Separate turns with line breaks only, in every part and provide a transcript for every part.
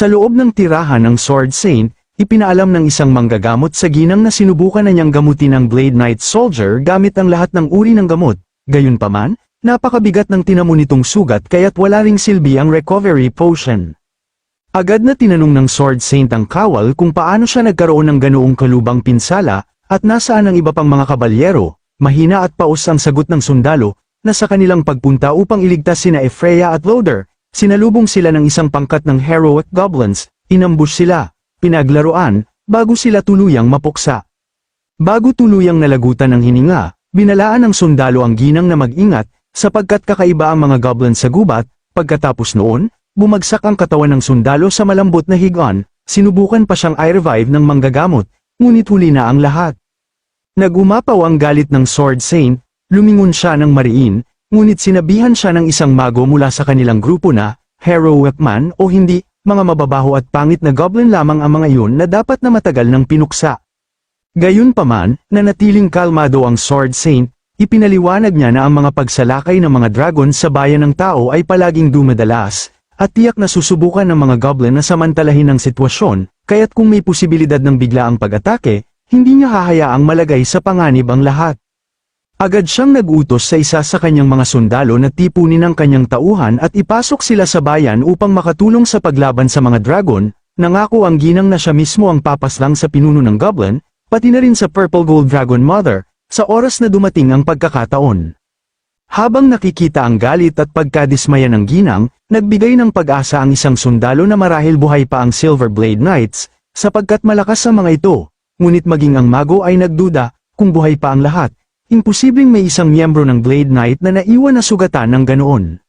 Sa loob ng tirahan ng Sword Saint, ipinaalam ng isang manggagamot sa ginang na sinubukan na niyang gamutin ang Blade Knight Soldier gamit ang lahat ng uri ng gamot. Gayunpaman, napakabigat ng tinamo nitong sugat kaya't wala ring silbi ang recovery potion. Agad na tinanong ng Sword Saint ang kawal kung paano siya nagkaroon ng ganoong kalubang pinsala, at nasaan ang iba pang mga kabalyero, mahina at paus ang sagot ng sundalo, na sa kanilang pagpunta upang iligtas sina Efreya at Loader, sinalubong sila ng isang pangkat ng heroic goblins, inambush sila, pinaglaruan, bago sila tuluyang mapuksa. Bago tuluyang nalagutan ng hininga, binalaan ng sundalo ang ginang na mag-ingat, sapagkat kakaiba ang mga goblin sa gubat, pagkatapos noon, bumagsak ang katawan ng sundalo sa malambot na higaan, sinubukan pa siyang i-revive ng manggagamot, ngunit huli na ang lahat. Nagumapaw ang galit ng Sword Saint, lumingon siya ng mariin, ngunit sinabihan siya ng isang mago mula sa kanilang grupo na, heroic man o hindi, mga mababaho at pangit na goblin lamang ang mga iyon na dapat na matagal ng pinuksa. Gayunpaman, nanatiling kalmado ang Sword Saint, ipinaliwanag niya na ang mga pagsalakay ng mga dragon sa bayan ng tao ay palaging dumadalas, at tiyak na susubukan ng mga goblin na samantalahin ang sitwasyon, kaya't kung may posibilidad ng biglaang pag-atake, hindi niya hahayaang malagay sa panganib ang lahat. Agad siyang nag-utos sa isa sa kanyang mga sundalo na tipunin ang kanyang tauhan at ipasok sila sa bayan upang makatulong sa paglaban sa mga dragon, nangako ang ginang na siya mismo ang papaslang sa pinuno ng goblin, pati na rin sa Purple Gold Dragon Mother, sa oras na dumating ang pagkakataon. Habang nakikita ang galit at pagkadismaya ng ginang, nagbigay ng pag-asa ang isang sundalo na marahil buhay pa ang Silver Blade Knights, sapagkat malakas sa mga ito, ngunit maging ang mago ay nagduda, kung buhay pa ang lahat, imposibleng may isang miyembro ng Blade Knight na naiwan na sugatan ng ganoon.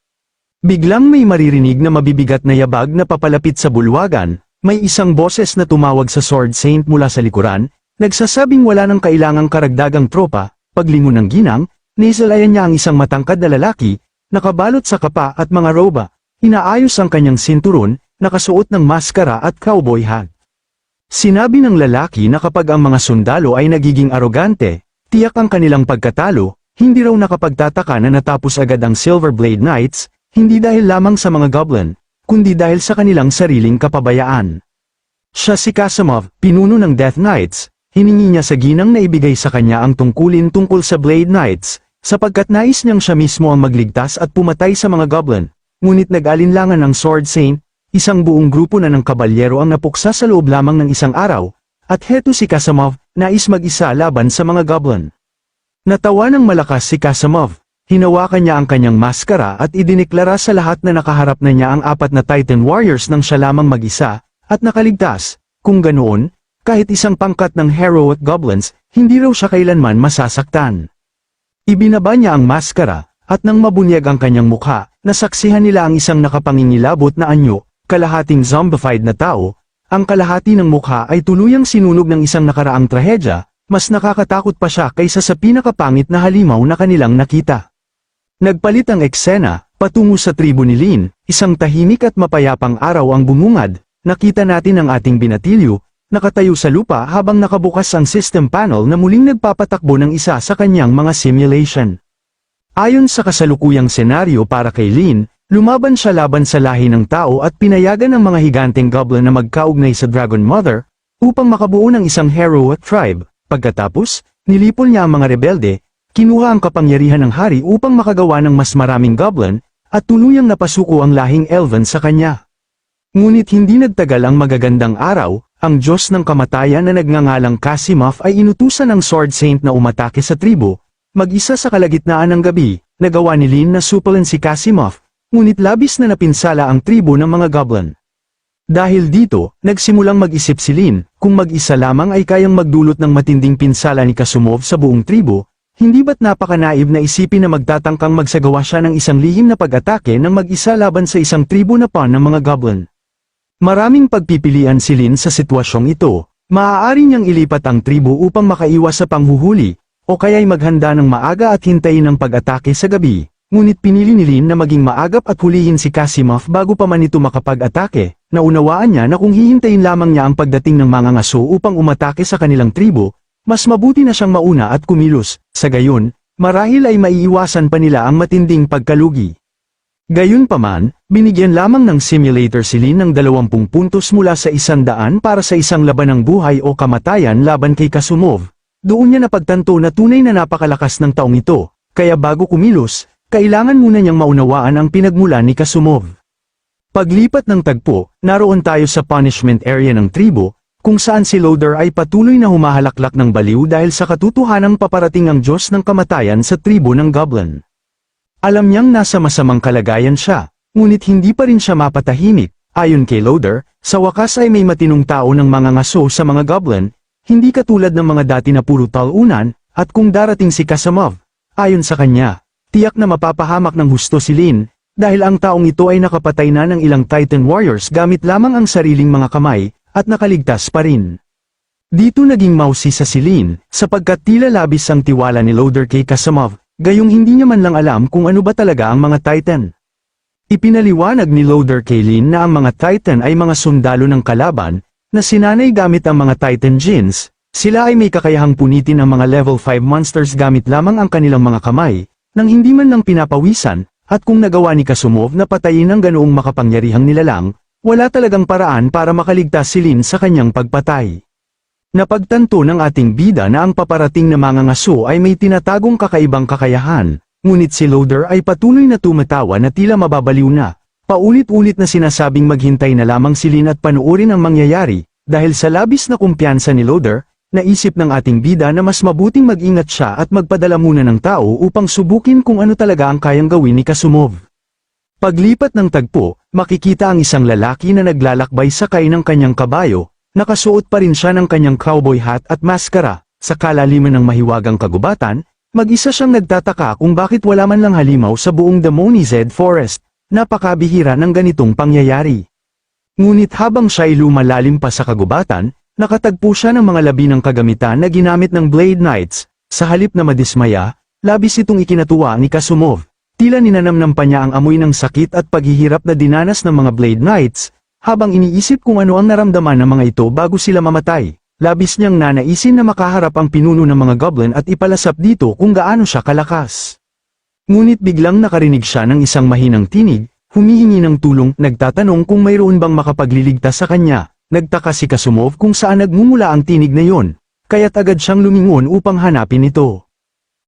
Biglang may maririnig na mabibigat na yabag na papalapit sa bulwagan, may isang boses na tumawag sa Sword Saint mula sa likuran, nagsasabing wala nang kailangang karagdagang tropa, paglingon ng ginang, nisalayan niya ang isang matangkad na lalaki, nakabalot sa kapa at mga roba, inaayos ang kanyang sinturon, nakasuot ng maskara at cowboy hat. Sinabi ng lalaki na kapag ang mga sundalo ay nagiging arogante, tiyak ang kanilang pagkatalo, hindi raw nakapagtataka na natapos agad ang Silver Blade Knights, hindi dahil lamang sa mga goblin, kundi dahil sa kanilang sariling kapabayaan. Siya si Kasamov, pinuno ng Death Knights, hiningi niya sa ginang na ibigay sa kanya ang tungkulin tungkol sa Blade Knights, sapagkat nais niyang siya mismo ang magligtas at pumatay sa mga goblin, ngunit nag-alinlangan ng Sword Saint, isang buong grupo na ng kabalyero ang napuksa sa loob lamang ng isang araw, at heto si Kasamov, nais mag-isa laban sa mga goblin. Natawa ng malakas si Kasamov, hinawakan niya ang kanyang maskara at idineklara sa lahat na nakaharap na niya ang apat na Titan Warriors nang siya lamang mag-isa, at nakaligtas, kung ganoon, kahit isang pangkat ng heroic goblins, hindi raw siya kailanman masasaktan. Ibinaba niya ang maskara, at nang mabunyag ang kanyang mukha, nasaksihan nila ang isang nakapangingilabot na anyo, kalahating zombified na tao, ang kalahati ng mukha ay tuluyang sinunog ng isang nakaraang trahedya, mas nakakatakot pa siya kaysa sa pinakapangit na halimaw na kanilang nakita. Nagpalit ang eksena, patungo sa tribo ni Lin, isang tahimik at mapayapang araw ang bumungad, nakita natin ang ating binatilyo, nakatayo sa lupa habang nakabukas ang system panel na muling nagpapatakbo ng isa sa kanyang mga simulation. Ayon sa kasalukuyang senaryo para kay Lin, lumaban siya laban sa lahi ng tao at pinayagan ng mga higanteng goblin na magkaugnay sa Dragon Mother, upang makabuo ng isang heroic tribe. Pagkatapos, nilipol niya ang mga rebelde, kinuha ang kapangyarihan ng hari upang makagawa ng mas maraming goblin, at tuluyang napasuko ang lahing elven sa kanya. Ngunit hindi nagtagal ang magagandang araw, ang Diyos ng kamatayan na nagngangalang Kasimov ay inutusan ng Sword Saint na umatake sa tribo, mag-isa sa kalagitnaan ng gabi, nagawa ni Lin na supalin si Kasimov, ngunit labis na napinsala ang tribo ng mga goblin. Dahil dito, nagsimulang mag-isip si Lin, kung mag-isa lamang ay kayang magdulot ng matinding pinsala ni Kasumov sa buong tribo, hindi ba't napakanaib na isipin na magtatangkang magsagawa siya ng isang lihim na pag-atake ng mag-isa laban sa isang tribo na pan ng mga goblin. Maraming pagpipilian si Lin sa sitwasyong ito, maaari niyang ilipat ang tribo upang makaiwas sa panghuhuli, o kaya'y maghanda ng maaga at hintayin ang pag-atake sa gabi, ngunit pinili ni Lin na maging maagap at hulihin si Kasimov bago pa man ito makapag-atake, naunawaan niya na kung hihintayin lamang niya ang pagdating ng mga ngaso upang umatake sa kanilang tribo, mas mabuti na siyang mauna at kumilos, sa gayon, marahil ay maiiwasan pa nila ang matinding pagkalugi. Gayunpaman, binigyan lamang ng simulator si Lin ng 20 puntos mula sa 100 para sa isang laban ng buhay o kamatayan laban kay Kasumov. Doon niya napagtanto na tunay na napakalakas ng taong ito, kaya bago kumilos, kailangan muna niyang maunawaan ang pinagmula ni Kasumov. Paglipat ng tagpo, naroon tayo sa punishment area ng tribo, kung saan si Loader ay patuloy na humahalaklak ng baliw dahil sa katutuhanang paparating ang Diyos ng kamatayan sa tribo ng Goblin. Alam niyang nasa masamang kalagayan siya, ngunit hindi pa rin siya mapatahimik. Ayon kay Loader, sa wakas ay may matinong tao ng mga ngaso sa mga Goblin, hindi katulad ng mga dati na puro talunan, at kung darating si Kasamov, ayon sa kanya, tiyak na mapapahamak ng husto si Lin, dahil ang taong ito ay nakapatay na ng ilang Titan Warriors gamit lamang ang sariling mga kamay, at nakaligtas pa rin. Dito naging mausi sa silin, sapagkat tila labis ang tiwala ni Loader kay Kasamov, gayong hindi niya man lang alam kung ano ba talaga ang mga Titan. Ipinaliwanag ni Loader kay Lin na ang mga Titan ay mga sundalo ng kalaban, na sinanay gamit ang mga Titan Jeans, sila ay may kakayahang punitin ang mga level 5 monsters gamit lamang ang kanilang mga kamay, nang hindi man lang pinapawisan, at kung nagawa ni Kasumov na patayin ang ganoong makapangyarihang nilalang, wala talagang paraan para makaligtas si Lin sa kanyang pagpatay. Napagtanto ng ating bida na ang paparating na mga ngaso ay may tinatagong kakaibang kakayahan, ngunit si Loader ay patuloy na tumatawa na tila mababaliw na. Paulit-ulit na sinasabing maghintay na lamang si Lin at panuorin ang mangyayari, dahil sa labis na kumpiyansa ni Loader, naisip ng ating bida na mas mabuting mag-ingat siya at magpadala muna ng tao upang subukin kung ano talaga ang kayang gawin ni Kasumov. Paglipat ng tagpo, makikita ang isang lalaki na naglalakbay sakay ng kanyang kabayo, nakasuot pa rin siya ng kanyang cowboy hat at maskara, sa kalaliman ng mahiwagang kagubatan, mag-isa siyang nagtataka kung bakit wala man lang halimaw sa buong Demonized Forest, napakabihira ng ganitong pangyayari. Ngunit habang siya'y lumalalim pa sa kagubatan, nakatagpo siya ng mga labi ng kagamitan na ginamit ng Blade Knights, sa halip na madismaya, labis itong ikinatuwa ni Kasumov. Tila ninanamnam pa niya ang amoy ng sakit at paghihirap na dinanas ng mga Blade Knights, habang iniisip kung ano ang naramdaman ng mga ito bago sila mamatay. Labis niyang nanaisin na makaharap ang pinuno ng mga goblin at ipalasap dito kung gaano siya kalakas. Ngunit biglang nakarinig siya ng isang mahinang tinig, humihingi ng tulong, nagtatanong kung mayroon bang makapagliligtas sa kanya. Nagtaka si Kasumov kung saan nagmumula ang tinig na yon, kaya't agad siyang lumingon upang hanapin ito.